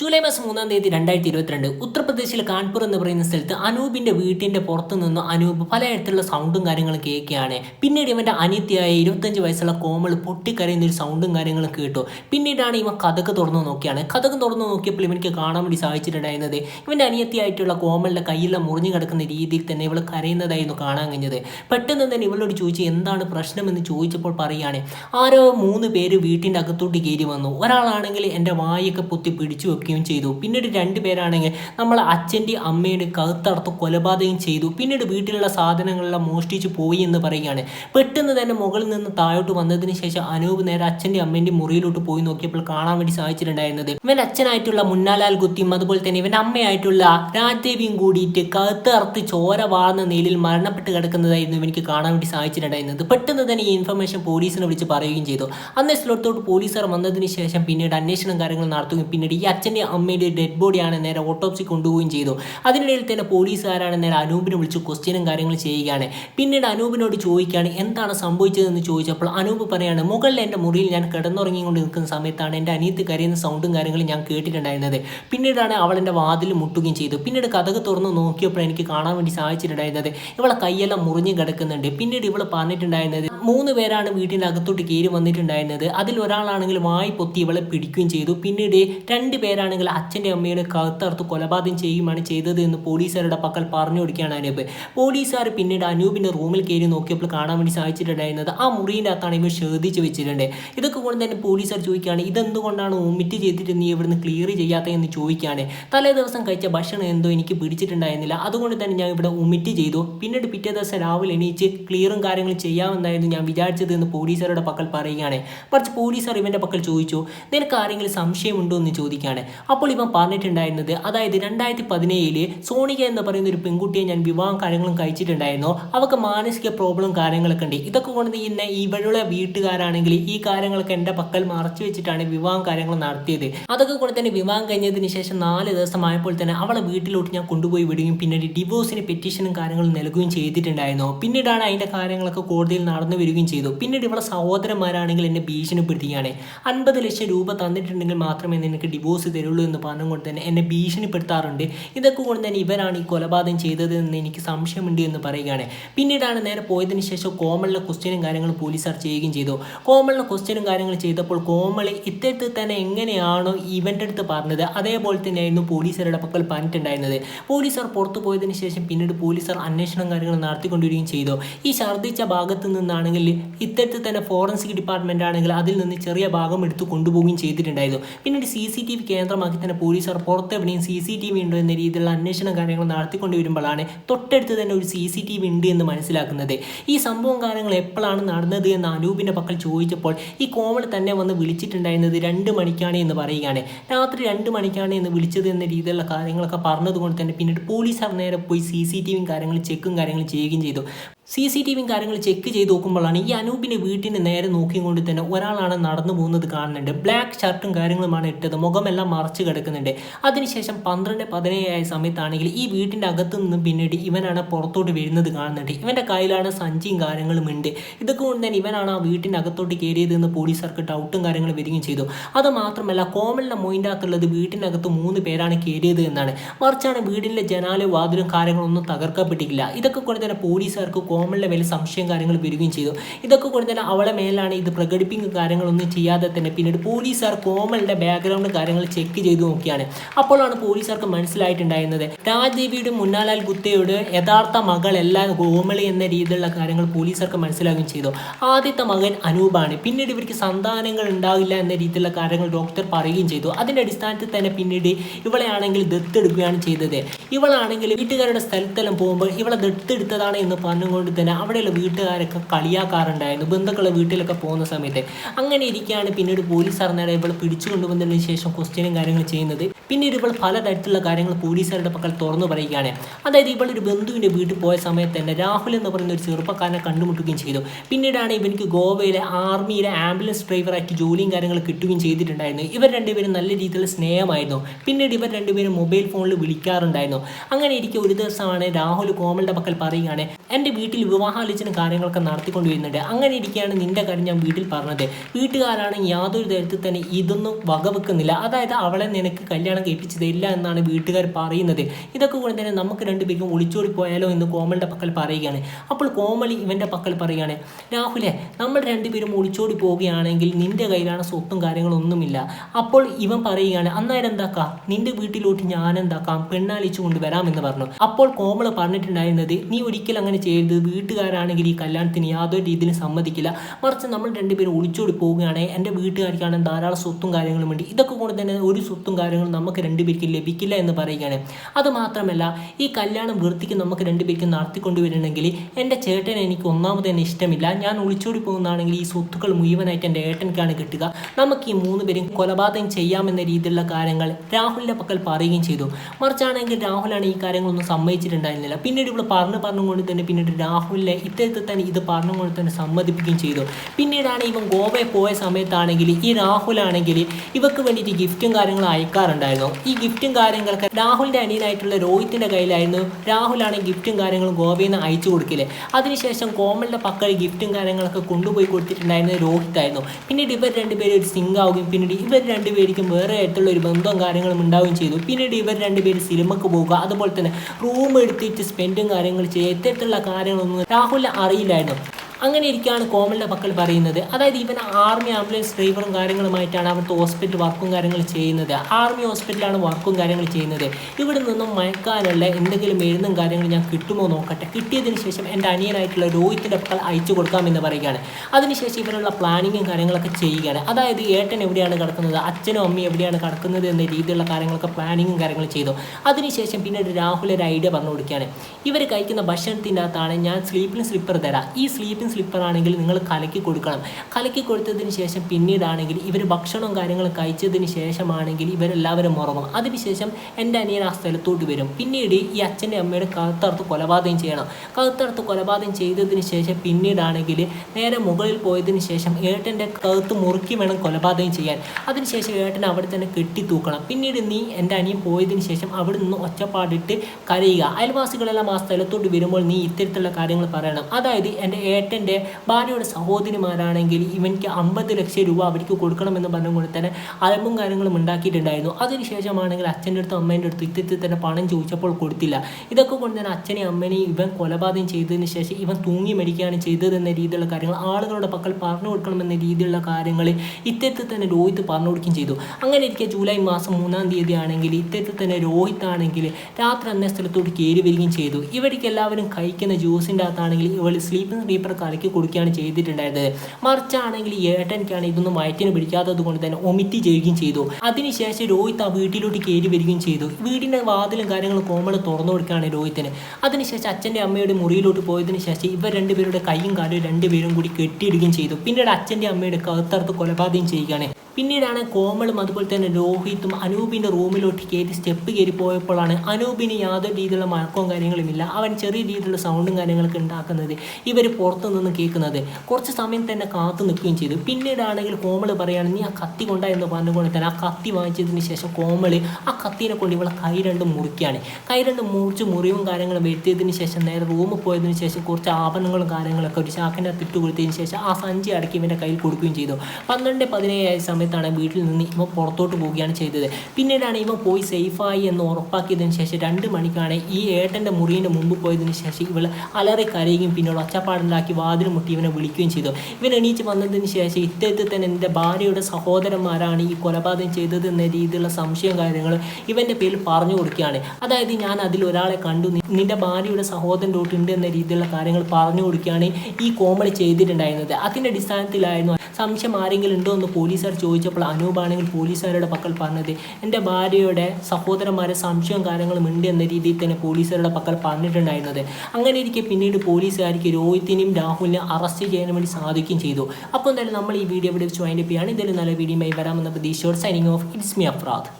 July മാസം മൂന്നാം തീയതി രണ്ടായിരത്തി ഇരുപത്തിരണ്ട് ഉത്തർപ്രദേശിലെ കാൺപൂർ എന്ന് പറയുന്ന സ്ഥലത്ത് അനൂപിന്റെ വീട്ടിന്റെ പുറത്തു നിന്ന് അനൂപ് പലതരത്തിലുള്ള സൗണ്ടും കാര്യങ്ങളും കേൾക്കുകയാണ്. പിന്നീട് ഇവന്റെ അനിത്യയായ ഇരുപത്തഞ്ച് വയസ്സുള്ള കോമൾ പൊട്ടിക്കരയുന്ന ഒരു സൗണ്ടും കാര്യങ്ങളും കേട്ടു. പിന്നീടാണ് ഇവ കഥക്ക് തുറന്നു നോക്കിയാണ്. കഥക്ക് തുറന്നു നോക്കിയപ്പോൾ ഇവനിക്ക് കാണാൻ വേണ്ടി സാധിച്ചിട്ടുണ്ടായിരുന്നത് ഇവന്റെ അനിയത്തിയായിട്ടുള്ള കോമളിന്റെ കയ്യിലെ മുറിഞ്ഞു കിടക്കുന്ന രീതിയിൽ തന്നെ ഇവൾ കരയുന്നതായിരുന്നു കാണാൻ കഴിഞ്ഞത്. പെട്ടെന്ന് തന്നെ ഇവളോട് ചോദിച്ചു എന്താണ് പ്രശ്നമെന്ന്? ചോദിച്ചപ്പോൾ പറയുകയാണ് ആരോ മൂന്ന് പേര് വീട്ടിന്റെ അകത്തോട്ട് കയറി വന്നു. ഒരാളാണെങ്കിൽ എന്റെ വായൊക്കെ പൊത്തി പിടിച്ചു വെക്കുകയും ചെയ്തു. പിന്നീട് രണ്ട് പേരാണെങ്കിൽ നമ്മൾ അച്ഛന്റെ അമ്മയുടെ കഴുത്തടത്ത് കൊലപാതകം ചെയ്തു. പിന്നീട് വീട്ടിലുള്ള സാധനങ്ങളെല്ലാം മോഷ്ടിച്ച് പോയി എന്ന് പറയുകയാണ്. പെട്ടെന്ന് തന്നെ മുകളിൽ നിന്ന് താഴോട്ട് വന്നതിന് ശേഷം അനൂപ് നേരെ അച്ഛന്റെ അമ്മേന്റെ മുറിയിലോട്ട് പോയി നോക്കിയപ്പോൾ കാണാൻ വേണ്ടി സാധിച്ചിട്ടുണ്ടായിരുന്നത് ഇവൻ അച്ഛനായിട്ടുള്ള മുന്നാലാൽ കുത്തിയും അതുപോലെ തന്നെ ഇവന്റെ അമ്മയായിട്ടുള്ള രാജദേവിയും കൂടിയിട്ട് കഴുത്ത് അറുത്ത് ചോര വാർന്ന നിലയിൽ മരണപ്പെട്ട് കിടക്കുന്നതായിരുന്നു എനിക്ക് കാണാൻ വേണ്ടി സാധിച്ചിട്ടുണ്ടായിരുന്നത്. പെട്ടെന്ന് തന്നെ ഈ ഇൻഫർമേഷൻ പോലീസിനെ വിളിച്ച് പറയുകയും ചെയ്തു. അന്ന് സ്ഥലത്തോട്ട് പോലീസുകാർ വന്നതിന് ശേഷം പിന്നീട് അന്വേഷണം കാര്യങ്ങൾ നടത്തുകയും പിന്നീട് ഈ അച്ഛന്റെ അമ്മയുടെ ഡെഡ് ബോഡിയാണ് നേരെ ഓട്ടോപ്സി കൊണ്ടുപോവുകയും ചെയ്തു. അതിനിടയിൽ തന്നെ പോലീസുകാരാണ് നേരെ അനൂപിനെ വിളിച്ച് ക്വസ്റ്റ്യനും കാര്യങ്ങളും ചെയ്യുകയാണ്. പിന്നീട് അനൂപിനോട് ചോദിക്കുകയാണ് എന്താണ് സംഭവിച്ചതെന്ന് ചോദിച്ചപ്പോൾ അനൂപ് പറയാണ് മുകളിൽ എന്റെ മുറിയിൽ ഞാൻ കിടന്നുറങ്ങിക്കൊണ്ട് നിൽക്കുന്ന സമയത്താണ് എന്റെ അനിയത്ത് കരയുന്ന സൗണ്ടും കാര്യങ്ങളും ഞാൻ കേട്ടിട്ടുണ്ടായിരുന്നത്. പിന്നീടാണ് അവൾ എന്റെ വാതിൽ മുട്ടുകയും ചെയ്തു. പിന്നീട് കഥക് തുറന്ന് നോക്കിയപ്പോൾ എനിക്ക് കാണാൻ വേണ്ടി സാധിച്ചിട്ടുണ്ടായിരുന്നത് ഇവളെ കൈയെല്ലാം മുറിഞ്ഞ് കിടക്കുന്നുണ്ട്. പിന്നീട് ഇവൾ പറഞ്ഞിട്ടുണ്ടായിരുന്നത് മൂന്ന് പേരാണ് വീട്ടിന്റെ അകത്തോട്ട് കയറി വന്നിട്ടുണ്ടായിരുന്നത്. അതിൽ ഒരാളാണെങ്കിൽ വായി പൊത്തി ഇവളെ പിടിക്കുകയും ചെയ്തു. പിന്നീട് രണ്ട് പേരാണെങ്കിൽ അച്ഛന്റെ അമ്മയുടെ കഴുത്തറുത്ത് കൊലപാതകം ചെയ്യുകയാണ് ചെയ്തത് എന്ന് പോലീസുകാരുടെ പക്കൽ പറഞ്ഞു കൊടുക്കുകയാണ് അനൂപ്. പോലീസുകാർ പിന്നീട് അനൂപിന്റെ റൂമിൽ കയറി നോക്കിയപ്പോൾ കാണാൻ വേണ്ടി സാധിച്ചിട്ടുണ്ടായിരുന്നത് ആ മുറിയിന്റെ അകത്താണ് ഇവർ ശ്രദ്ധിച്ച് വെച്ചിട്ടുണ്ട്. ഇതൊക്കെ കൊണ്ട് തന്നെ പോലീസുകാർ ചോദിക്കുകയാണ് ഇതെന്തുകൊണ്ടാണ് ഒമിറ്റ് ചെയ്തിട്ട് നീ ഇവിടുന്ന് ക്ലിയർ ചെയ്യാത്ത എന്ന് ചോദിക്കുകയാണ്. തലേ ദിവസം കഴിച്ച ഭക്ഷണം എന്തോ എനിക്ക് പിടിച്ചിട്ടുണ്ടായിരുന്നില്ല. അതുകൊണ്ട് തന്നെ ഞാൻ ഇവിടെ ഒമിറ്റ് ചെയ്തു. പിന്നീട് പിറ്റേ ദിവസം രാവിലെ എണീച്ച് ക്ലിയറും കാര്യങ്ങളും ചെയ്യാമെന്നായിരുന്നു ഞാൻ വിചാരിച്ചത് എന്ന് പോലീസുകാരുടെ പക്കൽ പറയുകയാണ്. മറിച്ച് പോലീസുകാർ ഇവന്റെ പക്കൽ ചോദിച്ചു നിനക്ക് ആരെങ്കിലും സംശയമുണ്ടോ? എന്ന് ചോദിക്കുകയാണ്. അപ്പോൾ ഇവൻ പറഞ്ഞിട്ടുണ്ടായിരുന്നത് അതായത് രണ്ടായിരത്തി പതിനേഴിൽ സോണിക എന്ന് പറയുന്ന ഒരു പെൺകുട്ടിയെ ഞാൻ വിവാഹം കാര്യങ്ങളും കഴിച്ചിട്ടുണ്ടായിരുന്നു. അവൾക്ക് മാനസിക പ്രോബ്ലം കാര്യങ്ങളൊക്കെ ഉണ്ട്. ഇതൊക്കെ കൊണ്ട് ഇന്നെ ഇവളുടെ വീട്ടുകാരാണെങ്കിൽ ഈ കാര്യങ്ങളൊക്കെ എന്റെ പക്കൽ മറച്ചു വെച്ചിട്ടാണ് വിവാഹം കാര്യങ്ങൾ നടത്തിയത്. അതൊക്കെ കൊണ്ട് തന്നെ വിവാഹം കഴിഞ്ഞതിന് ശേഷം നാല് ദിവസമായപ്പോൾ തന്നെ അവളെ വീട്ടിലോട്ട് ഞാൻ കൊണ്ടുപോയി വിടുകയും പിന്നീട് ഡിവോഴ്സിന് പെറ്റീഷനും കാര്യങ്ങളും നൽകുകയും ചെയ്തിട്ടുണ്ടായിരുന്നു. പിന്നീടാണ് അതിന്റെ കാര്യങ്ങളൊക്കെ കോടതിയിൽ നടന്നു വരികയും ചെയ്തു. പിന്നീട് ഇവളെ സഹോദരന്മാരാണെങ്കിൽ എന്നെ ഭീഷണിപ്പെടുത്തുകയാണ്. അൻപത് ലക്ഷം രൂപ തന്നിട്ടുണ്ടെങ്കിൽ മാത്രമേ നിനക്ക് ഡിവോഴ്സ് തരുള്ളൂ എന്ന് പറഞ്ഞുകൊണ്ട് തന്നെ എന്നെ ഭീഷണിപ്പെടുത്താറുണ്ട്. ഇതൊക്കെ കൊണ്ട് തന്നെ ഇവരാണ് ഈ കൊലപാതകം ചെയ്തത് എന്ന് എനിക്ക് സംശയമുണ്ട് എന്ന് പറയുകയാണ്. പിന്നീടാണ് നേരെ പോയതിന് ശേഷം കോമളിലെ ക്വസ്റ്റ്യനും കാര്യങ്ങളും പോലീസ് പോലീസുകാർ ചെയ്യുകയും ചെയ്തു. കോമളിലെ ക്വസ്റ്റ്യനും കാര്യങ്ങളും ചെയ്തപ്പോൾ കോമളി ഇത്തരത്തിൽ തന്നെ എങ്ങനെയാണോ ഇവന്റെ അടുത്ത് പറഞ്ഞത്. അതേപോലെ തന്നെയായിരുന്നു പോലീസുകാരുടെ പക്കൽ പറഞ്ഞിട്ടുണ്ടായിരുന്നത്. പോലീസുകാർ പുറത്തു പോയതിന് ശേഷം പിന്നീട് പോലീസുകാർ അന്വേഷണം കാര്യങ്ങൾ നടത്തിക്കൊണ്ടിരിക്കുകയും ചെയ്തു. ഈ ഛർദ്ദിച്ച ഭാഗത്ത് നിന്നാണെങ്കിൽ ഇത്തരത്തിൽ തന്നെ ഫോറൻസിക് ഡിപ്പാർട്ട്മെന്റ് ആണെങ്കിൽ അതിൽ നിന്ന് ചെറിയ ഭാഗം എടുത്ത് കൊണ്ടുപോവുകയും ചെയ്തിട്ടുണ്ടായിരുന്നു. പിന്നീട് സി സി ടി വി കേന്ദ്രമാക്കി തന്നെ പോലീസുകാർ പുറത്തെവിടെയും സി സി ടി വി ഉണ്ടോ എന്ന രീതിയിലുള്ള അന്വേഷണം കാര്യങ്ങൾ നടത്തിക്കൊണ്ട് വരുമ്പോഴാണ് തൊട്ടടുത്ത് തന്നെ ഒരു സി സി ടി വി ഉണ്ട് എന്ന് മനസ്സിലാക്കുന്നത്. ഈ സംഭവം കാര്യങ്ങൾ എപ്പോഴാണ് നടന്നത് എന്ന് അനൂപിന്റെ പക്കൽ ചോദിച്ചപ്പോൾ ഈ കോമൾ തന്നെ വന്ന് വിളിച്ചിട്ടുണ്ടായിരുന്നത് രണ്ട് മണിക്കാണ് എന്ന് പറയുകയാണ്. രാത്രി രണ്ട് മണിക്കാണ് എന്ന് വിളിച്ചത് എന്ന രീതിയിലുള്ള കാര്യങ്ങളൊക്കെ പറഞ്ഞതുകൊണ്ട് തന്നെ പിന്നീട് പോലീസുകാർ നേരെ പോയി സി സി ടി വിയും കാര്യങ്ങളും ചെക്കും കാര്യങ്ങളും ചെയ്യുകയും ചെയ്തു. സി സി ടി വിയും കാര്യങ്ങൾ ചെക്ക് ചെയ്ത് നോക്കുമ്പോഴാണ് ഈ അനൂപിന്റെ വീട്ടിന് നേരെ നോക്കിക്കൊണ്ട് തന്നെ ഒരാളാണ് നടന്നു പോകുന്നത് കാണുന്നുണ്ട്. ബ്ലാക്ക് ഷർട്ടും കാര്യങ്ങളുമാണ് ഇട്ടത്. മുഖമെല്ലാം മറച്ച് കിടക്കുന്നുണ്ട്. അതിനുശേഷം പന്ത്രണ്ട് ആയ സമയത്താണെങ്കിൽ ഈ വീട്ടിന്റെ അകത്തു നിന്ന് പിന്നീട് ഇവനാണ് പുറത്തോട്ട് വരുന്നത് കാണുന്നുണ്ട്. ഇവന്റെ കയ്യിലാണ് സഞ്ചിയും കാര്യങ്ങളും ഉണ്ട്. ഇതൊക്കെ കൊണ്ട് തന്നെ ഇവനാണ് ആ വീട്ടിന്റെ അകത്തോട്ട് കയറിയത് എന്ന് പോലീസുകാർക്ക് ഡൗട്ടും കാര്യങ്ങളും വരികയും ചെയ്തു. അത് മാത്രമല്ല കോമലിന്റെ മൊയിന്റെ അകത്തുള്ളത് വീട്ടിനകത്ത് മൂന്ന് പേരാണ് കയറിയത് എന്നാണ്. മറിച്ചാണ് വീടിന്റെ ജനാലും വാതിലും കാര്യങ്ങളൊന്നും തകർക്കപ്പെട്ടിട്ടില്ല. ഇതൊക്കെ കൊണ്ട് തന്നെ പോലീസുകാർക്ക് കോമളിന്റെ മേലെ സംശയം കാര്യങ്ങൾ വരികയും ചെയ്തു. ഇതൊക്കെ കൊണ്ട് തന്നെ അവളെ മേലാണ് ഇത് പ്രകടിപ്പിക്കുന്ന കാര്യങ്ങളൊന്നും ചെയ്യാതെ തന്നെ പിന്നീട് പോലീസുകാർ കോമളിന്റെ ബാക്ക്ഗ്രൗണ്ട് കാര്യങ്ങൾ ചെക്ക് ചെയ്തു നോക്കിയാണ്. അപ്പോഴാണ് പോലീസുകാർക്ക് മനസ്സിലായിട്ടുണ്ടായിരുന്നത്. രാജദേവിയുടെ മുന്നാലാൽ ഗുത്തയോട് യഥാർത്ഥ മകളല്ല കോമളി എന്ന രീതിയിലുള്ള കാര്യങ്ങൾ പോലീസുകാർക്ക് മനസ്സിലാകുകയും ചെയ്തു. ആദ്യത്തെ മകൻ അനൂപാണ്. പിന്നീട് ഇവർക്ക് സന്താനങ്ങൾ ഉണ്ടാവില്ല എന്ന രീതിയിലുള്ള കാര്യങ്ങൾ ഡോക്ടർ പറയുകയും ചെയ്തു. അതിന്റെ അടിസ്ഥാനത്തിൽ തന്നെ പിന്നീട് ഇവളെയാണെങ്കിൽ ദത്തെടുക്കുകയാണ് ചെയ്തത്. ഇവളാണെങ്കിൽ വീട്ടുകാരുടെ സ്ഥലത്തെല്ലാം പോകുമ്പോൾ ഇവളെ ദത്തെടുത്തതാണ് എന്ന് പറഞ്ഞുകൊണ്ട് തന്നെ അവിടെയുള്ള വീട്ടുകാരൊക്കെ കളിയാക്കാറുണ്ടായിരുന്നു. ബന്ധുക്കളെ വീട്ടിലൊക്കെ പോകുന്ന സമയത്ത്. അങ്ങനെ ഇരിക്കുകയാണ് പിന്നീട് പോലീസ് അറിഞ്ഞാൽ ഇവൾ പിടിച്ചു കൊണ്ടുവന്നതിന് ശേഷം ക്വസ്റ്റ്യനും കാര്യങ്ങളും ചെയ്യുന്നത്. പിന്നീട് ഇവൾ പലതരത്തിലുള്ള കാര്യങ്ങൾ പോലീസുകാരുടെ പക്കൽ തുറന്നു പറയുകയാണ്. അതായത് ഇവൾ ഒരു ബന്ധുവിന്റെ വീട്ടിൽ പോയ സമയത്ത് തന്നെ രാഹുൽ എന്ന് പറയുന്ന ഒരു ചെറുപ്പക്കാരനെ കണ്ടുമുട്ടുകയും ചെയ്തു. പിന്നീടാണ് ഇവനിക്ക് ഗോവയിലെ ആർമിയിലെ ആംബുലൻസ് ഡ്രൈവറായിട്ട് ജോലിയും കാര്യങ്ങളും കിട്ടുകയും ചെയ്തിട്ടുണ്ടായിരുന്നു. ഇവർ രണ്ടുപേരും നല്ല രീതിയിൽ സ്നേഹമായിരുന്നു. പിന്നീട് ഇവർ രണ്ടുപേരും മൊബൈൽ ഫോണിൽ വിളിക്കാറുണ്ടായിരുന്നു. അങ്ങനെ ഇരിക്കെ ഒരു ദിവസമാണ് രാഹുൽ കോമളുടെ പക്കൽ പറയുകയാണ് എന്റെ വീട്ടിൽ വീട്ടിൽ വിവാഹാലോചന കാര്യങ്ങളൊക്കെ നടത്തിക്കൊണ്ട് വരുന്നുണ്ട്. അങ്ങനെ ഇരിക്കുകയാണ് നിന്റെ കാര്യം ഞാൻ വീട്ടിൽ പറഞ്ഞത്. വീട്ടുകാരാണെങ്കിൽ യാതൊരു തരത്തിൽ തന്നെ ഇതൊന്നും വകവെക്കുന്നില്ല. അതായത് അവളെ നിനക്ക് കല്യാണം കഴിപ്പിച്ചു തരില്ല എന്നാണ് വീട്ടുകാർ പറയുന്നത്. ഇതൊക്കെ കൊണ്ട് തന്നെ നമുക്ക് രണ്ടുപേർക്കും ഒളിച്ചോടി പോയാലോ എന്ന് കോമളിന്റെ പക്കൽ പറയുകയാണ്. അപ്പോൾ കോമളി ഇവന്റെ പക്കൽ പറയുകയാണ് രാഹുലെ നമ്മൾ രണ്ടുപേരും ഒളിച്ചോടി പോവുകയാണെങ്കിൽ നിന്റെ കയ്യിലാണ് സ്വത്തും കാര്യങ്ങളൊന്നുമില്ല. അപ്പോൾ ഇവൻ പറയുകയാണ് അന്നേരം എന്താക്കാം? നിന്റെ വീട്ടിലോട്ട് ഞാൻ എന്താക്കാം? പെണ്ണാലിച്ചു കൊണ്ടുവരാമെന്ന് പറഞ്ഞു. അപ്പോൾ കോമൾ പറഞ്ഞിട്ടുണ്ടായിരുന്നത് നീ ഒരിക്കലും അങ്ങനെ ചെയ്യരുത്. വീട്ടുകാരാണെങ്കിൽ ഈ കല്യാണത്തിന് യാതൊരു രീതിയിലും സമ്മതിക്കില്ല. മറിച്ച് നമ്മൾ രണ്ടുപേരും ഒളിച്ചോടി പോവുകയാണെങ്കിൽ എന്റെ വീട്ടുകാർക്കാണെങ്കിൽ ധാരാളം സ്വത്തും കാര്യങ്ങളും വേണ്ടി ഇതൊക്കെ കൊണ്ട് തന്നെ ഒരു സ്വത്തും കാര്യങ്ങളും നമുക്ക് രണ്ടുപേർക്ക് ലഭിക്കില്ല എന്ന് പറയുകയാണ്. അതുമാത്രമല്ല ഈ കല്യാണം വൃത്തിക്ക് നമുക്ക് രണ്ടുപേർക്കും നടത്തിക്കൊണ്ടുവരണമെങ്കിൽ എന്റെ ചേട്ടനെ എനിക്ക് ഒന്നാമത് തന്നെ ഇഷ്ടമില്ല. ഞാൻ ഒളിച്ചോടി പോകുന്നതാണെങ്കിൽ ഈ സ്വത്തുക്കൾ മുഴുവനായിട്ട് എന്റെ ഏട്ടനിക്കാണ് കിട്ടുക. നമുക്ക് ഈ മൂന്ന് പേരും കൊലപാതകം ചെയ്യാമെന്ന രീതിയിലുള്ള കാര്യങ്ങൾ രാഹുലിന്റെ പക്കൽ പറയുകയും ചെയ്തു. മറിച്ചാണെങ്കിൽ രാഹുലാണ് ഈ കാര്യങ്ങളൊന്നും സമ്മതിച്ചിട്ടുണ്ടായിരുന്നില്ല. പിന്നീട് ഇവിടെ പറഞ്ഞു പറഞ്ഞുകൊണ്ട് തന്നെ പിന്നീട് രാഹുലിനെ ഇത്തരത്തിൽ തന്നെ ഇത് പറഞ്ഞുകൊണ്ട് തന്നെ സമ്മതിപ്പിക്കുകയും ചെയ്തു. പിന്നീടാണ് ഇവൻ ഗോവയിൽ പോയ സമയത്താണെങ്കിൽ ഈ രാഹുലാണെങ്കിൽ ഇവക്ക് വേണ്ടിയിട്ട് ഗിഫ്റ്റും കാര്യങ്ങളും അയക്കാറുണ്ടായിരുന്നു. ഈ ഗിഫ്റ്റും കാര്യങ്ങളൊക്കെ രാഹുലിന്റെ അനിയനായിട്ടുള്ള രോഹിത്തിന്റെ കയ്യിലായിരുന്നു. രാഹുലാണ് ഗിഫ്റ്റും കാര്യങ്ങളും ഗോവയിൽ നിന്ന് അയച്ചു കൊടുക്കില്ലേ അതിനുശേഷം കോമലിന്റെ പക്കൽ ഗിഫ്റ്റും കാര്യങ്ങളൊക്കെ കൊണ്ടുപോയി കൊടുത്തിട്ടുണ്ടായിരുന്നത് രോഹിത്തായിരുന്നു. പിന്നീട് ഇവർ രണ്ടുപേരും ഒരു സിങ്ക് ആവുകയും പിന്നീട് ഇവർ രണ്ടുപേർക്കും വേറെ ആയിട്ടുള്ള ഒരു ബന്ധവും കാര്യങ്ങളും ഉണ്ടാവുകയും ചെയ്തു. പിന്നീട് ഇവർ രണ്ടുപേരും സിനിമക്ക് പോകുക അതുപോലെ തന്നെ റൂം എടുത്തിട്ട് സ്പെൻഡും കാര്യങ്ങൾ ചെയ്യുക ഇത്തരത്തിലുള്ള കാര്യങ്ങളൊന്നും രാഹുലിന് അറിയില്ലായിരുന്നു. അങ്ങനെ ഇരിക്കുകയാണ് കോമലിന്റെ മക്കൾ പറയുന്നത്. അതായത് ഇവൻ ആർമി ആംബുലൻസ് ഡ്രൈവറും കാര്യങ്ങളുമായിട്ടാണ് അവിടുത്തെ ഹോസ്പിറ്റൽ വർക്കും കാര്യങ്ങൾ ചെയ്യുന്നത്. ആർമി ഹോസ്പിറ്റലാണ് വർക്കും കാര്യങ്ങൾ ചെയ്യുന്നത്. ഇവിടെ നിന്നും മയക്കാനുള്ള എന്തെങ്കിലും മരുന്നും കാര്യങ്ങളും ഞാൻ കിട്ടുമോ നോക്കട്ടെ. കിട്ടിയതിന് ശേഷം എന്റെ അനിയനായിട്ടുള്ള രോഹിത്തിന്റെ പക്കൽ അയച്ചു കൊടുക്കാമെന്ന് പറയുകയാണ്. അതിനുശേഷം ഇവരുള്ള പ്ലാനിങ്ങും കാര്യങ്ങളൊക്കെ ചെയ്യുകയാണ്. അതായത് ഏട്ടൻ എവിടെയാണ് കിടക്കുന്നത് അച്ഛനും അമ്മയും എവിടെയാണ് കിടക്കുന്നത് എന്ന രീതിയിലുള്ള കാര്യങ്ങളൊക്കെ പ്ലാനിങ്ങും കാര്യങ്ങളും ചെയ്തു. അതിനുശേഷം പിന്നീട് രാഹുൽ ഒരു ഐഡിയ പറഞ്ഞു കൊടുക്കുകയാണ്. ഇവർ കഴിക്കുന്ന ഭക്ഷണത്തിന്റെ അകത്താണ് ഞാൻ സ്ലീപ്പിംഗ് സ്ലിപ്പർ തരാം. ഈ സ്ലീപ്പിംഗ് സ്ലിപ്പർ ആണെങ്കിൽ നിങ്ങൾ കലക്കി കൊടുക്കണം. കലക്കി കൊടുത്തതിന് ശേഷം പിന്നീടാണെങ്കിൽ ഇവർ ഭക്ഷണവും കാര്യങ്ങളും കഴിച്ചതിന് ശേഷമാണെങ്കിൽ ഇവരെല്ലാവരും ഉറങ്ങും. അതിനുശേഷം എന്റെ അനിയൻ ആ സ്ഥലത്തോട്ട് വരും. പിന്നീട് ഈ അച്ഛന്റെ അമ്മയുടെ കഴുത്തറുത്ത് കൊലപാതകം ചെയ്യണം. കഴുത്തറുത്ത് കൊലപാതകം ചെയ്തതിന് ശേഷം പിന്നീടാണെങ്കിൽ നേരെ മുകളിൽ പോയതിന് ശേഷം ഏട്ടന്റെ കഴുത്ത് മുറുക്കി വേണം കൊലപാതകം ചെയ്യാൻ. അതിനുശേഷം ഏട്ടനെ അവിടെ തന്നെ കെട്ടി തൂക്കണം പിന്നീട് നീ എന്റെ അനിയൻ പോയതിന് ശേഷം അവിടെ നിന്ന് ഒറ്റപ്പാടിട്ട് കരയുക. അയൽവാസികളെല്ലാം ആ സ്ഥലത്തോട്ട് വരുമ്പോൾ നീ ഇത്തരത്തിലുള്ള കാര്യങ്ങൾ പറയണം. അതായത് എന്റെ ഏട്ടന്റെ ഭാര്യയുടെ സഹോദരിമാരാണെങ്കിൽ ഇവനിക്ക് അമ്പത് ലക്ഷം രൂപ അവർക്ക് കൊടുക്കണമെന്ന് പറഞ്ഞുകൊണ്ട് തന്നെ അലമ്പും കാര്യങ്ങളും ഉണ്ടാക്കിയിട്ടുണ്ടായിരുന്നു. അതിനുശേഷമാണെങ്കിൽ അച്ഛന്റെ അടുത്തും അമ്മേന്റെ അടുത്തും ഇത്തരത്തിൽ തന്നെ പണം ചോദിച്ചപ്പോൾ കൊടുത്തില്ല. ഇതൊക്കെ കൊണ്ട് തന്നെ അച്ഛനെയും അമ്മേനെയും ഇവൻ കൊലപാതകം ചെയ്തതിന് ശേഷം ഇവൻ തൂങ്ങി മരിക്കുകയാണ് ചെയ്തതെന്ന രീതിയിലുള്ള കാര്യങ്ങൾ ആളുകളുടെ പക്കൽ പറഞ്ഞു കൊടുക്കണമെന്ന രീതിയിലുള്ള കാര്യങ്ങൾ ഇത്തരത്തിൽ തന്നെ രോഹിത് പറഞ്ഞു കൊടുക്കുകയും ചെയ്തു. അങ്ങനെ ഇരിക്കെ ജൂലൈ മാസം മൂന്നാം തീയതി ആണെങ്കിൽ ഇത്തരത്തിൽ തന്നെ രോഹിത് ആണെങ്കിൽ രാത്രി അന്ന സ്ഥലത്തോട്ട് കയറി വരികയും ചെയ്തു. ഇവർക്ക് എല്ലാവരും കഴിക്കുന്ന ജ്യൂസിന്റെ അകത്താണെങ്കിൽ ഇവൾ സ്ലീപ്പിംഗ് സ്ലീപ്പർ കലക്കി കൊടുക്കുകയാണ് ചെയ്തിട്ടുണ്ടായത്. മറിച്ചാണെങ്കിൽ ഏട്ടനിക്കാണ് ഇതൊന്നും വയറ്റിന് പിടിക്കാത്തത് കൊണ്ട് തന്നെ ഒമിറ്റ് ചെയ്യുകയും ചെയ്തു. അതിനുശേഷം രോഹിത് ആ വീട്ടിലോട്ട് കയറി വരികയും ചെയ്തു. വീടിന്റെ വാതിലും കാര്യങ്ങളും കോമൾ തുറന്നു കൊടുക്കുകയാണ് രോഹിത്തിന്. അതിനുശേഷം അച്ഛന്റെ അമ്മയുടെ മുറിയിലോട്ട് പോയതിന് ശേഷം ഇവർ രണ്ടുപേരുടെ കൈയും കാലും രണ്ടുപേരും കൂടി കെട്ടിയിടുകയും ചെയ്തു. പിന്നീട് അച്ഛന്റെ അമ്മയുടെ കഴുത്തറുത്ത് കൊലപാതകം ചെയ്യുകയാണ്. പിന്നീടാണ് കോമളും അതുപോലെ തന്നെ രോഹിത്തും അനൂപിന്റെ റൂമിലോട്ട് കയറി സ്റ്റെപ്പ് കയറി പോയപ്പോഴാണ് അനൂപിന് യാതൊരു രീതിയിലുള്ള മഴക്കവും കാര്യങ്ങളുമില്ല അവൻ ചെറിയ രീതിയിലുള്ള സൗണ്ടും കാര്യങ്ങളൊക്കെ ഉണ്ടാക്കുന്നത് ഇവർ പുറത്തു നിന്ന് കേൾക്കുന്നത്. കുറച്ച് സമയം തന്നെ കാത്തു നിൽക്കുകയും ചെയ്തു. പിന്നീടാണെങ്കിൽ കോമൾ പറയുകയാണ് നീ ആ കത്തി കൊണ്ടാ എന്ന് പറഞ്ഞുകൊണ്ട് തന്നെ ആ കത്തി വാങ്ങിച്ചതിന് ശേഷം കോമൾ ആ കത്തിനെ കൊണ്ട് ഇവളെ കൈ രണ്ടും മുറിക്കുകയാണ്. കൈ രണ്ടും മുറിച്ച് മുറിവും കാര്യങ്ങളും വരുത്തിയതിന് ശേഷം നേരെ റൂമിൽ പോയതിന് ശേഷം കുറച്ച് ആഭരണങ്ങളും കാര്യങ്ങളൊക്കെ ഒരു ചാക്കിന്റെ തിട്ടുകൊടുത്തതിന് ശേഷം ആ സഞ്ചി അടക്കി ഇവന്റെ കയ്യിൽ കൊടുക്കുകയും ചെയ്തു. പന്ത്രണ്ട് പതിനേഴായ സമയത്താണ് വീട്ടിൽ നിന്ന് ഇവ പുറത്തോട്ട് പോവുകയാണ് ചെയ്തത്. പിന്നീടാണ് ഇവ പോയി സേഫായി എന്ന് ഉറപ്പാക്കിയതിന് ശേഷം രണ്ട് മണിക്കാണ് ഈ ഏട്ടന്റെ മുറിയുടെ മുമ്പ് പോയതിന് ശേഷം ഇവൾ അലറി കരയുകയും പിന്നീട് ഒച്ചപ്പാടുണ്ടാക്കി വാതിൽ മുട്ടി ഇവനെ വിളിക്കുകയും ചെയ്തു. ഇവൻ എണീച്ച് വന്നതിന് ശേഷം ഇത്തരത്തിൽ തന്നെ എന്റെ ഭാര്യയുടെ സഹോദരന്മാരാണ് ഈ കൊലപാതകം ചെയ്തത് എന്ന രീതിയിലുള്ള സംശയം കാര്യങ്ങൾ ഇവന്റെ പേരിൽ പറഞ്ഞു കൊടുക്കുകയാണ്. അതായത് ഞാൻ അതിൽ ഒരാളെ കണ്ടു. നിന്റെ ഭാര്യയുടെ സഹോദരൻ ഉണ്ട് എന്ന രീതിയിലുള്ള കാര്യങ്ങൾ പറഞ്ഞു കൊടുക്കുകയാണ് ഈ കോമഡി ചെയ്തിട്ടുണ്ടായിരുന്നത്. അതിന്റെ അടിസ്ഥാനത്തിലായിരുന്നു സംശയം ആരെങ്കിലും ഉണ്ടോ എന്ന് പോലീസുകാർ ചോദിച്ചപ്പോൾ അനൂപാണെങ്കിൽ പോലീസുകാരുടെ പക്കൽ പറഞ്ഞത് എന്റെ ഭാര്യയുടെ സഹോദരന്മാരെ സംശയം കാര്യങ്ങളും ഉണ്ട് എന്ന രീതിയിൽ തന്നെ പോലീസുകാരുടെ പക്കൽ പറഞ്ഞിട്ടുണ്ടായിരുന്നത്. അങ്ങനെ ഇരിക്കെ പിന്നീട് പോലീസുകാർക്ക് രോഹിത്തിനെയും രാഹുലിനെ അറസ്റ്റ് ചെയ്യാൻ വേണ്ടി സാധിക്കുകയും ചെയ്തു. അപ്പോൾ എന്തായാലും നമ്മൾ ഈ വീഡിയോ ഇവിടെ വെച്ച് വൈൻഡപ്പ് ചെയ്യാണ് ഇതിൽ നല്ല വീഡിയോയുമായി വരാമെന്ന പ്രതീക്ഷയോട് signing off it's me Afrad